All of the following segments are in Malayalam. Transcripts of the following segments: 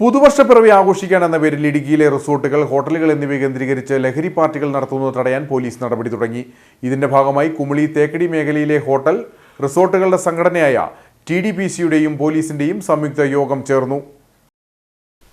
പുതുവർഷപ്പിറവി ആഘോഷിക്കാൻ എന്ന പേരിൽ ഇടുക്കിയിലെ റിസോർട്ടുകൾ ഹോട്ടലുകൾ എന്നിവ കേന്ദ്രീകരിച്ച് ലഹരി പാർട്ടികൾ നടത്തുന്നത് തടയാൻ പോലീസ് നടപടി തുടങ്ങി. ഇതിന്റെ ഭാഗമായി കുമളി തേക്കടി മേഖലയിലെ ഹോട്ടൽ റിസോർട്ടുകളുടെ സംഘടനയായ ടി ഡി പി സിയുടെയും പോലീസിന്റെയും സംയുക്ത യോഗം ചേർന്നു.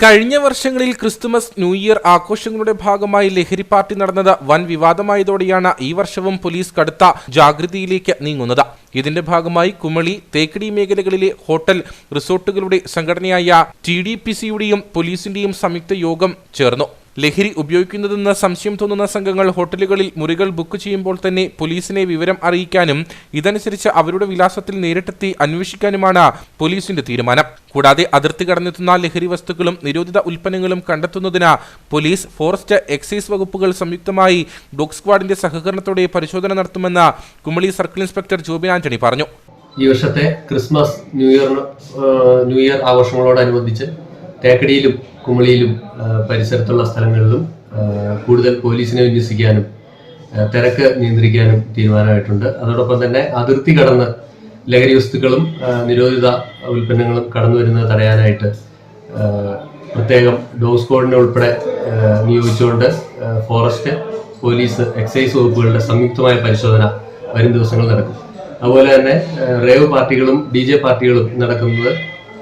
കഴിഞ്ഞ വർഷങ്ങളിൽ ക്രിസ്തുമസ് ന്യൂ ഇയർ ആഘോഷങ്ങളുടെ ഭാഗമായി ലഹരി പാർട്ടി നടന്നത് വൻ വിവാദമായതോടെയാണ് ഈ വർഷവും പോലീസ് കടുത്ത ജാഗ്രതയിലേക്ക് നീങ്ങുന്നത്. ഇതിന്റെ ഭാഗമായി കുമളി തേക്കടി മേഖലകളിലെ ഹോട്ടൽ റിസോർട്ടുകളുടെ സംഘടനയായ ടി ഡി പി സിയുടെയും പോലീസിന്റെയും സംയുക്ത യോഗം ചേർന്നു. ലഹരി ഉപയോഗിക്കുന്നതെന്ന സംശയം തോന്നുന്ന സംഘങ്ങൾ ഹോട്ടലുകളിൽ മുറികൾ ബുക്ക് ചെയ്യുമ്പോൾ തന്നെ പോലീസിനെ വിവരം അറിയിക്കാനും ഇതനുസരിച്ച് അവരുടെ വിലാസത്തിൽ നേരിട്ടെത്തി അന്വേഷിക്കാനുമാണ് പോലീസിന്റെ തീരുമാനം. കൂടാതെ അതിർത്തി കടന്നെത്തുന്ന ലഹരി വസ്തുക്കളും നിരോധിത ഉൽപ്പന്നങ്ങളും കണ്ടെത്തുന്നതിന് പോലീസ് ഫോറസ്റ്റ് എക്സൈസ് വകുപ്പുകൾ സംയുക്തമായി ഡോഗ് സ്ക്വാഡിന്റെ സഹകരണത്തോടെ പരിശോധന നടത്തുമെന്ന് കുമളി സർക്കിൾ ഇൻസ്പെക്ടർ ജോബിൻ ആന്റണി പറഞ്ഞു. ഈ വർഷത്തെ Christmas new year new year ആഘോഷങ്ങളോടനുബന്ധിച്ച് തേക്കടിയിലും കുമളിയിലും പരിസരത്തുള്ള സ്ഥലങ്ങളിലും കൂടുതൽ പോലീസിനെ വിന്യസിക്കാനും തിരക്ക് നിയന്ത്രിക്കാനും തീരുമാനമായിട്ടുണ്ട്. അതോടൊപ്പം തന്നെ അതിർത്തി കടന്ന് ലഹരി വസ്തുക്കളും നിരോധിത ഉൽപ്പന്നങ്ങളും കടന്നു വരുന്നത് തടയാനായിട്ട് പ്രത്യേകം ഡോസ് സ്കോഡിനെ ഉൾപ്പെടെ നിയോഗിച്ചുകൊണ്ട് ഫോറസ്റ്റ് പോലീസ് എക്സൈസ് വകുപ്പുകളുടെ സംയുക്തമായ പരിശോധന വരും ദിവസങ്ങൾ നടക്കും. അതുപോലെ തന്നെ റേവ് പാർട്ടികളും ഡി പാർട്ടികളും നടക്കുന്നത്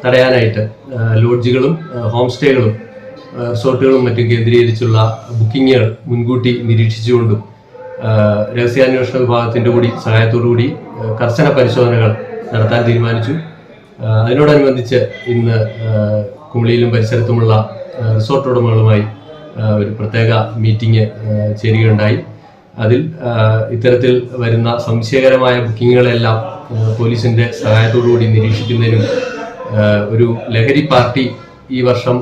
തടയാനായിട്ട് ലോഡ്ജുകളും ഹോം സ്റ്റേകളും റിസോർട്ടുകളും മറ്റും കേന്ദ്രീകരിച്ചുള്ള ബുക്കിങ്ങുകൾ മുൻകൂട്ടി നിരീക്ഷിച്ചുകൊണ്ടും രഹസ്യാന്വേഷണ വിഭാഗത്തിന്റെ കൂടി സഹായത്തോടു കൂടി ആ, കർശന പരിശോധനകൾ നടത്താൻ തീരുമാനിച്ചു. അതിനോടനുബന്ധിച്ച് ഇന്ന് കുമളിയിലും പരിസരത്തുമുള്ള റിസോർട്ട് ഉടമകളുമായി ഒരു പ്രത്യേക മീറ്റിംഗ് ചേരുകയുണ്ടായി. അതിൽ ഇത്തരത്തിൽ വരുന്ന സംശയകരമായ ബുക്കിങ്ങുകളെല്ലാം പോലീസിന്റെ പോലീസിന്റെ സഹായത്തോടു കൂടി നിരീക്ഷിക്കുന്നതിനും ഒരു ലഹരി പാർട്ടി ഈ വർഷം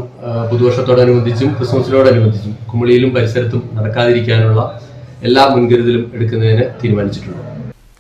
പുതുവർഷത്തോടനുബന്ധിച്ചും ക്രിസ്മസിനോടനുബന്ധിച്ചും കുമളിയിലും പരിസരത്തും നടക്കാതിരിക്കാനുള്ള എല്ലാ മുൻകരുതലും എടുക്കുന്നതിന് തീരുമാനിച്ചിട്ടുണ്ട്.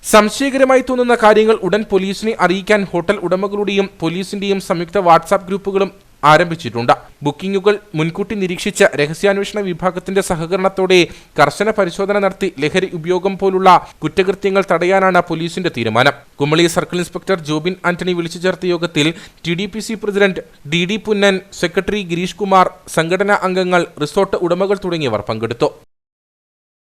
സംശയകരമായി തോന്നുന്ന കാര്യങ്ങൾ ഉടൻ പോലീസിനെ അറിയിക്കാൻ ഹോട്ടൽ ഉടമകളുടെയും പോലീസിന്റെയും സംയുക്ത വാട്സാപ്പ് ഗ്രൂപ്പുകളും ആരംഭിച്ചിട്ടുണ്ട്. ബുക്കിംഗുകൾ മുൻകൂട്ടി നിരീക്ഷിച്ച രഹസ്യാന്വേഷണ വിഭാഗത്തിന്റെ സഹകരണത്തോടെ കർശന പരിശോധന നടത്തി ലഹരി ഉപയോഗം പോലുള്ള കുറ്റകൃത്യങ്ങൾ തടയാനാണ് പോലീസിന്റെ തീരുമാനം. കുമളി സർക്കിൾ ഇൻസ്പെക്ടർ ജോബിൻ ആന്റണി വിളിച്ചു ചേർത്ത യോഗത്തിൽ T D P C president D D Punnan secretary Girish Kumar സംഘടനാ അംഗങ്ങൾ റിസോർട്ട് ഉടമകൾ തുടങ്ങിയവർ പങ്കെടുത്തു.